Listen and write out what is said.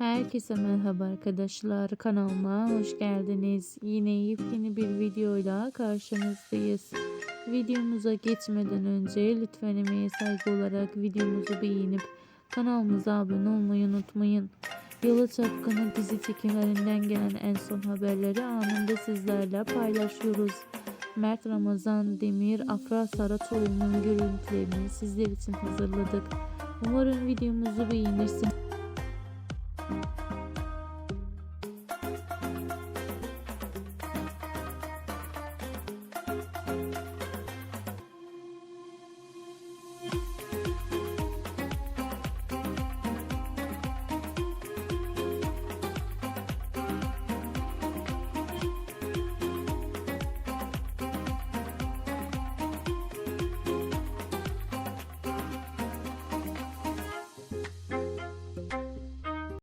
Herkese merhaba arkadaşlar. Kanalıma hoş geldiniz. Yine yepyeni bir videoyla karşınızdayız. Videomuza geçmeden önce lütfen emeğe saygı olarak videomuzu beğenip kanalımıza abone olmayı unutmayın. Yalı Çapkını dizi çekimlerinden gelen en son haberleri anında sizlerle paylaşıyoruz. Mert Ramazan Demir, Afra Saraçoğlu'nun görüntülerini sizler için hazırladık. Umarım videomuzu beğenirsiniz.